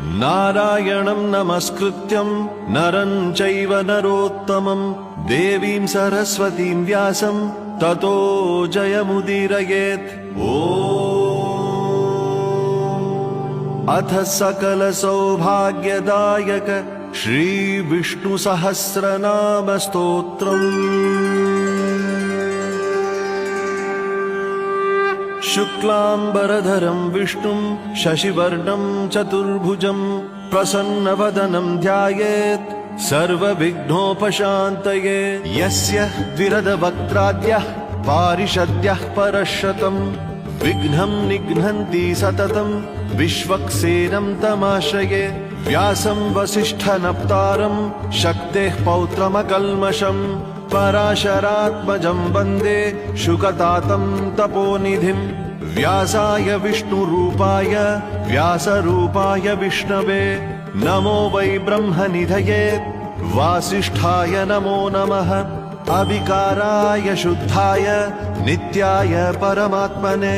नारायणं नमस्कृत्यं नरं चैव नरोत्तमं देवीं सरस्वतीं व्यासं ततो जयमुदीरयेत्। ॐ। अथ सकलसौभाग्यदायक श्रीविष्णुसहस्रनामस्तोत्रम् शुक्लाम्बरधरं विष्णुं शशिवर्णं चतुर्भुजं प्रसन्नवदनं ध्यायेत् सर्वविघ्नोपशान्तये। यस्य द्विरदवक्त्राद्यः पारिषद्यः परशतम् विघ्नं निघ्नन्ति सततं विश्वक्सेनं तमाश्रये। व्यासं वसिष्ठनप्तारं शक्तेः पौत्रमकल्मषम् पराशरात्मजं वन्दे शुकतातं तपोनिधिम् व्यासाय विष्णुरूपाय व्यासरूपाय विष्णवे। नमो वै ब्रह्मनिधये वासिष्ठाय नमो नमः। अविकाराय शुद्धाय नित्याय परमात्मने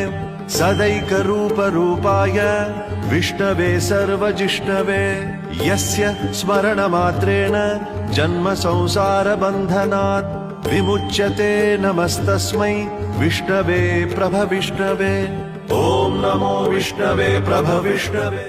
सदैकरूपरूपाय विष्णवे सर्वजिष्णवे यस्य स्मरणमात्रेण जन्म संसारबन्धनात् विमुच्यते नमस्तस्मै विष्णवे प्रभविष्णवे। ॐ नमो विष्णवे प्रभविष्णवे।